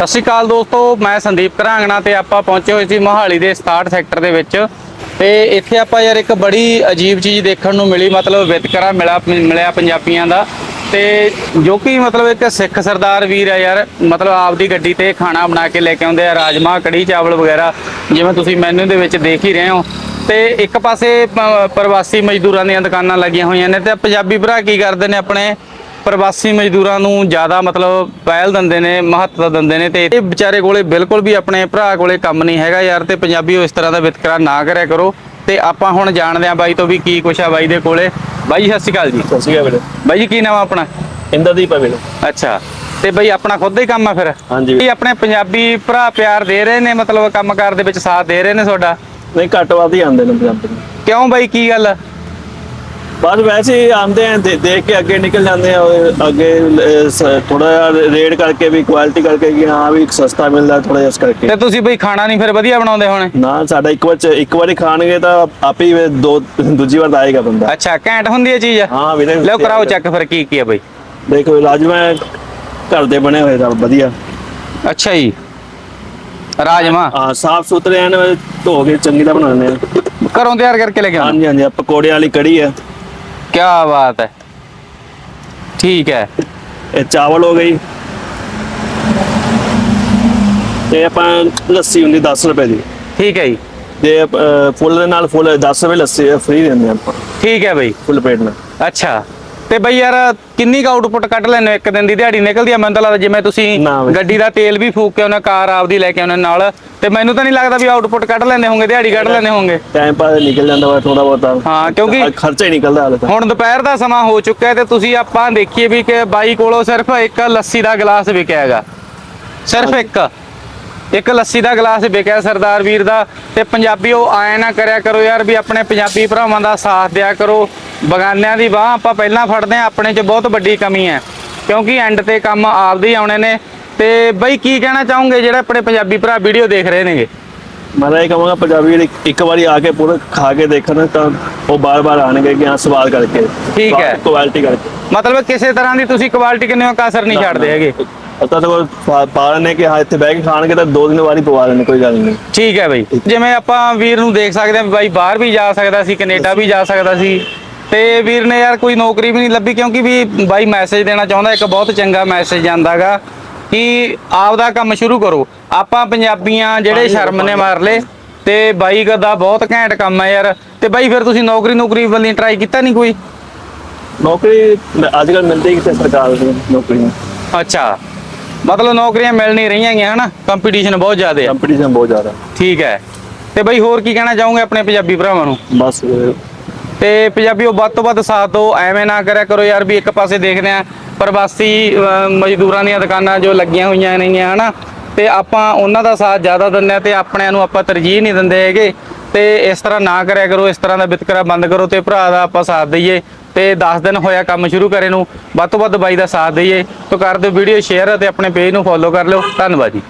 ਸਤਿ ਸ਼੍ਰੀ ਅਕਾਲ ਦੋਸਤੋ, ਮੈਂ ਸੰਦੀਪ ਘਰਾਂਗਣਾ ਤੇ ਆਪਾਂ ਪਹੁੰਚੇ ਹੋਏ ਸੀ ਮੋਹਾਲੀ ਦੇ 67 ਸੈਕਟਰ ਦੇ ਵਿੱਚ। ਤੇ ਇੱਥੇ ਆਪਾਂ ਯਾਰ ਇੱਕ ਬੜੀ ਅਜੀਬ ਚੀਜ਼ ਦੇਖਣ ਨੂੰ ਮਿਲੀ, ਮਤਲਬ ਵਿਤਕਰਾ ਮਿਲਾ ਮਿਲਿਆ ਪੰਜਾਬੀਆਂ ਦਾ। ਤੇ ਜੋ ਕਿ ਮਤਲਬ ਇੱਕ ਸਿੱਖ ਸਰਦਾਰ ਵੀਰ ਆ ਯਾਰ, ਮਤਲਬ ਆਪਦੀ ਗੱਡੀ ਤੇ ਖਾਣਾ ਬਣਾ ਕੇ ਲੈ ਕੇ ਆਉਂਦੇ ਆ ਰਾਜਮਾ ਕੜੀ ਚਾਵਲ ਵਗੈਰਾ, ਜਿਵੇਂ ਤੁਸੀਂ ਮੈਨੂ ਦੇ ਵਿੱਚ ਦੇਖ ਹੀ ਰਹੇ ਹੋ। ਤੇ ਇੱਕ ਪਾਸੇ ਪ੍ਰਵਾਸੀ ਮਜ਼ਦੂਰਾਂ ਦੀਆਂ ਦੁਕਾਨਾਂ ਲੱਗੀਆਂ ਹੋਈਆਂ ਨੇ, ਤੇ ਪੰਜਾਬੀ ਭਰਾ ਕੀ ਕਰਦੇ ਨੇ ਆਪਣੇ? ਪ੍ਰਵਾਸੀ ਮਜ਼ਦੂਰਾਂ ਨੂੰ ਜ਼ਿਆਦਾ ਮਤਲਬ ਪਹਿਲ ਦਿੰਦੇ ਨੇ ਮਹੱਤਵ ਦਿੰਦੇ ਨੇ ਤੇ ਇਹ ਵਿਚਾਰੇ ਕੋਲੇ ਬਿਲਕੁਲ ਵੀ ਆਪਣੇ ਭਰਾ ਕੋਲੇ ਕੰਮ ਨਹੀਂ ਹੈਗਾ ਯਾਰ ਤੇ ਪੰਜਾਬੀਓ ਇਸ ਤਰ੍ਹਾਂ ਦਾ ਵਿਤਕਰਾ ਨਾ ਕਰਿਆ ਕਰੋ ਤੇ ਆਪਾਂ ਹੁਣ ਜਾਣਦੇ ਆਂ ਬਾਈ ਤੋਂ ਵੀ ਕੀ ਕੁਛ ਆ ਬਾਈ ਦੇ ਕੋਲੇ। ਬਾਈ ਸਤਿ ਸ਼੍ਰੀ ਅਕਾਲ ਜੀ। ਸਤਿ ਸ਼੍ਰੀ ਅਕਾਲ ਬਾਈ ਜੀ ਕੀ ਨਾਮ ਆ ਆਪਣਾ? ਇੰਦਰਦੀਪ ਹੈ ਵੀਰੇ। ਅੱਛਾ ਤੇ ਬਈ ਆਪਣਾ ਖੁਦ ਦਾ ਹੀ ਕੰਮ ਆ ਫਿਰ? ਹਾਂਜੀ। ਕੀ ਆਪਣੇ ਪੰਜਾਬੀ ਭਰਾ ਪਿਆਰ ਦੇ ਰਹੇ ਨੇ ਮਤਲਬ ਕੰਮਕਾਰ ਦੇ ਵਿੱਚ ਸਾਥ ਦੇ ਰਹੇ ਨੇ ਤੁਹਾਡਾ? ਨਹੀਂ ਘੱਟ ਵੱਧ ਹੀ ਆਉਂਦੇ ਨੇ ਪੰਜਾਬੀ ਕਿਉਂ ਬਾਈ ਕੀ ਗੱਲ? ਬਸ ਵੈਸੇ ਹੀ ਆਉਂਦੇ ਆ ਦੇ- ਦੇਖ ਕੇ ਅੱਗੇ ਨਿਕਲ ਜਾਂਦੇ ਆ ਔਰ ਅੱਗੇ ਥੋੜਾ ਜਿਹਾ ਰੇਡ ਕਰਕੇ ਵੀ ਕੁਆਲਿਟੀ ਕਰਕੇ ਕਿ ਹਾਂ ਵੀ ਸਸਤਾ ਮਿਲਦਾ ਥੋੜਾ ਜਿਹਾ ਇਸ ਕਰਕੇ। ਤੇ ਤੁਸੀਂ ਬਈ ਖਾਣਾ ਨਹੀਂ ਫਿਰ ਵਧੀਆ ਬਣਾਉਂਦੇ ਹੋਣੇ? ਨਾ ਸਾਡਾ ਇੱਕ ਵਾਰ ਚ- ਇੱਕ ਵਾਰੀ ਖਾਣਗੇ ਤਾਂ ਆਪੇ ਹੀ ਦੋ ਦੂਜੀ ਵਾਰ ਤਾਂ ਆਏਗਾ ਬੰਦਾ। ਅੱਛਾ ਘੈਂਟ ਹੁੰਦੀ ਹੈ ਚੀਜ਼? ਹਾਂ ਵੀਰੇ ਲਓ ਕਰਾਓ ਚੈੱਕ ਫਿਰ ਕੀ ਕੀ ਆ ਬਈ। ਦੇਖੋ ਰਾਜਮਾ ਘਰ ਦੇ ਬਣੇ ਹੋਏ ਤਾਂ ਵਧੀਆ। ਅੱਛਾ ਜੀ। ਰਾਜਮਾ? ਹਾਂ ਸਾਫ਼ ਸੁਥਰੇ ਐਨ ਧੋ ਕੇ ਚੰਗੀ ਤਰ੍ਹਾਂ ਬਣਾਉਂਦੇ ਆ। ਘਰੋਂ ਤਿਆਰ ਕਰਕੇ ਲੈ ਕੇ ਆਉਣਾ ਹਾਂਜੀ ਹਾਂਜੀ ਆਹ ਪਕੌੜੇ ਵਾਲੀ ਕੜੀ ਹੈ ਕੀ ਬਾਤ ਹੈ ਠੀਕ ਹੈ ਇਹ ਚਾਵਲ ਹੋ ਗਈ। ਤੇ ਆਪਾਂ ਲੱਸੀ ਹੁੰਦੀ 10 ਰੁਪਏ ਦੀ। ਠੀਕ ਹੈ ਜੀ। ਤੇ ਅਹ, ਫੁੱਲ ਦੇ ਨਾਲ ਫੁੱਲ 10 ਰੁਪਏ ਲੱਸੀ ਫ੍ਰੀ ਦਿੰਦੇ ਆਪਾਂ। ਠੀਕ ਹੈ ਬਈ। ਫੁੱਲ ਪੇਟ ਨਾਲ। ਅੱਛਾ। ਤੇ ਬਈ ਯਾਰ ਕਿੰਨੀ ਕੁ ਆਊਟਪੁੱਟ ਕੱਢ ਲੈਣੇ ਇੱਕ ਦਿਨ ਦੀ ਦਿਹਾੜੀ ਨਿਕਲਦੀ ਆ ਮੈਨੂੰ ਤਾਂ ਲੱਗਦਾ ਜਿਵੇਂ ਤੁਸੀਂ ਨਾ ਬਈ। ਗੱਡੀ ਦਾ ਤੇਲ ਵੀ ਫੂਕ ਕੇ ਉਹਨਾਂ ਕਾਰ ਆਪਦੀ ਲੈ ਕੇ ਆਉਣੇ ਨਾਲ ਤੇ ਮੈਨੂੰ ਤਾਂ ਨਹੀਂ ਲੱਗਦਾ ਵੀ ਆਊਟਪੁੱਟ ਕੱਢ ਲੈਂਦੇ ਹੋਵੋਗੇ ਦਿਹਾੜੀ ਕੱਢ ਲੈਂਦੇ ਹੋਵੋਗੇ ਟਾਈਮ ਪਾਸ ਨਿਕਲ ਜਾਂਦਾ ਵਾ ਥੋੜਾ ਬਹੁਤਾ। ਹਾਂ ਕਿਉਂਕਿ ਖਰ- ਖਰਚਾ ਹੀ ਨਿਕਲਦਾ ਹਾਲੇ ਤਾਂ। ਹੁਣ ਦੁਪਹਿਰ ਦਾ ਸਮਾਂ ਹੋ ਚੁੱਕਾ ਹੈ ਤੇ ਤੁਸੀਂ ਆਪਾਂ ਦੇਖੀਏ ਵੀ ਕਿ ਬਾਈ ਕੋਲੋਂ ਸਿਰਫ ਇੱਕ ਲੱਸੀ ਦਾ ਗਲਾਸ ਵਿਕਿਆ ਹੈਗਾ ਸਿਰਫ ਇੱਕ। ਇੱਕ ਲੱਸੀ ਦਾ ਗਲਾਸ ਵਿਕਿਆ ਸਰਦਾਰ ਵੀਰ ਦਾ ਤੇ ਪੰਜਾਬੀਓ ਆਏ ਨਾ ਕਰਿਆ ਕਰੋ ਯਾਰ ਵੀ ਆਪਣੇ ਪੰਜਾਬੀ ਭਰਾਵਾਂ ਦਾ ਸਾਥ ਦਿਆ ਕਰੋ। ਬਗਾਨਿਆਂ ਦੀ ਬਾਹ ਆਪਾਂ ਪਹਿਲਾਂ ਫੜਦੇ ਆ ਆਪਣੇ 'ਚ ਬਹੁਤ ਵੱਡੀ ਕਮੀ ਹੈ। ਕਿਉਂਕਿ ਐਂਡ ਤੇ ਕੰਮ ਆਪਦੇ ਹੀ ਆਉਣੇ ਨੇ। ਤੇ ਬਈ ਕੀ ਕਹਿਣਾ ਚਾਹੋਗੇ ਜਿਹੜੇ ਆਪਣੇ ਪੰਜਾਬੀ ਭਰਾ ਵੀਡੀਓ ਦੇਖ ਰਹੇ ਨੇਗੇ? ਮੈਂ ਇਹ ਕਹਾਂਗਾ ਪੰਜਾਬੀ ਇੱਕ ਵਾਰੀ ਆ ਕੇ ਪੂਰਾ ਖਾ ਕੇ ਦੇਖਣ ਤਾਂ ਉਹ ਬਾਰ-ਬਾਰ ਆਣਗੇ ਕਿ ਹਾਂ ਸਵਾਲ ਕਰਕੇ। ਠੀਕ ਹੈ। ਕੁਆਲਿਟੀ ਕਰਕੇ। ਮਤਲਬ ਕਿਸੇ ਤਰ੍ਹਾਂ ਦੀ ਤੁਸੀਂ ਕੁਆਲਿਟੀ ਕਿੰਨੇ ਕਸਰ ਨਹੀਂ ਛੱਡਦੇ ਹੈਗੇ। ਪਤਾ ਤਾਂ ਪਾ ਲੈਣੇ ਕਿ ਹਾਂ ਇੱਥੇ ਬਹਿ ਕੇ ਖਾਣਗੇ ਤਾਂ ਦੋ ਦਿਨ ਵਾਰੀ ਪਵਾ ਲੈਣੇ ਕੋਈ ਗੱਲ ਨਹੀਂ। ਠੀਕ ਹੈ ਬਈ। ਜਿਵੇਂ ਆਪਾਂ ਵੀਰ ਨੂੰ ਦੇਖ ਸਕਦੇ ਵੀ ਬਾਈ ਬਾਹਰ ਵੀ ਜਾ ਸਕਦਾ ਸੀ ਕੈਨੇਡਾ ਵੀ ਜਾ ਸਕਦਾ ਸੀ। ਤੇ ਵੀਰ ਨੇ ਯਾਰ ਕੋਈ ਨੌਕਰੀ ਵੀ ਨਹੀਂ ਲੱਭੀ ਕਿਉਂਕਿ ਵੀ ਬਾਈ ਮੈਸੇਜ ਦੇਣਾ ਚਾਹੁੰਦਾ ਇੱਕ ਬਹੁਤ ਚੰਗਾ ਮੈਸੇਜ ਜਾਂਦਾਗਾ ਕਿ ਆਪਦਾ ਕੰਮ ਸ਼ੁਰੂ ਕਰੋ। ਆਪਾਂ ਪੰਜਾਬੀਆਂ ਜਿਹੜੇ ਸ਼ਰਮ ਨੇ ਮਾਰ ਲਏ ਤੇ ਬਾਈ ਦਾ ਬਹੁਤ ਘੈਂਟ ਕੰਮ ਹੈ ਯਾਰ। ਤੇ ਬਾਈ ਫਿਰ ਤੁਸੀਂ ਨੌਕਰੀ ਨੌਕਰੀ ਵੱਲੋਂ ਟਰਾਈ ਕੀਤਾ ਨਹੀਂ ਕੋਈ? ਨੌਕਰੀ ਅੱਜ ਕੱਲ ਮਿਲਦੀ ਕਿਤੇ ਸਰਕਾਰ ਦੀ ਨੌਕਰੀ ਅੱਛਾ। ਮਤਲਬ ਨੌਕਰੀਆਂ ਮਿਲ ਨਹੀਂ ਰਹੀਆਂ ਹੈਗੀਆਂ ਹਨਾ? ਕੰਪੀਟੀਸ਼ਨ ਬਹੁਤ ਜ਼ਿਆਦਾ ਹੈ ਕੰਪੀਟੀਸ਼ਨ ਬਹੁਤ ਜ਼ਿਆਦਾ। ਠੀਕ ਹੈ। ਤੇ ਬਾਈ ਹੋਰ ਕੀ ਕਹਿਣਾ ਚਾਹੋਗੇ ਆਪਣੇ ਪੰਜਾਬੀ ਭਰਾਵਾਂ ਨੂੰ? ਬਸ ਤੇ ਪੰਜਾਬੀਓ, ਵੱਧ ਤੋਂ ਵੱਧ ਸਾਥ ਦਿਓ। ਐਵੇਂ ਨਾ ਕਰਿਆ ਕਰੋ ਯਾਰ ਵੀ ਇੱਕ ਪਾਸੇ ਦੇਖਦੇ ਆ ਪ੍ਰਵਾਸੀ ਮਜ਼ਦੂਰਾਂ ਦੀਆਂ ਦੁਕਾਨਾਂ ਜੋ ਲੱਗੀਆਂ ਹੋਈਆਂ ਨੇਗੀਆਂ ਹਨਾ? ਤੇ ਆਪਾਂ ਉਹਨਾਂ ਦਾ ਸਾਥ ਜ਼ਿਆਦਾ ਦਿੰਦੇ ਆ ਤੇ ਆਪਣਿਆਂ ਨੂੰ ਆਪਾਂ ਤਰਜੀਹ ਨਹੀਂ ਦਿੰਦੇ ਹੈਗੇ। ਤੇ ਇਸ ਤਰ੍ਹਾਂ ਨਾ ਕਰਿਆ ਕਰੋ, ਇਸ ਤਰ੍ਹਾਂ ਦਾ ਵਿਤਕਰਾ ਬੰਦ ਕਰੋ ਤੇ ਭਰਾ ਦਾ ਆਪਾਂ ਸਾਥ ਦਈਏ। ਤੇ 10 ਦਿਨ ਹੋਇਆ ਕੰਮ ਸ਼ੁਰੂ ਕਰੇ ਨੂੰ, ਵੱਧ ਤੋਂ ਵੱਧ ਬਾਈ ਦਾ ਸਾਥ ਦਈਏ। ਤਾਂ ਕਰ ਦਿਓ ਵੀਡੀਓ ਸ਼ੇਅਰ ਤੇ ਆਪਣੇ ਪੇਜ ਨੂੰ ਫੋਲੋ ਕਰ ਲਿਓ। ਧੰਨਵਾਦ ਜੀ।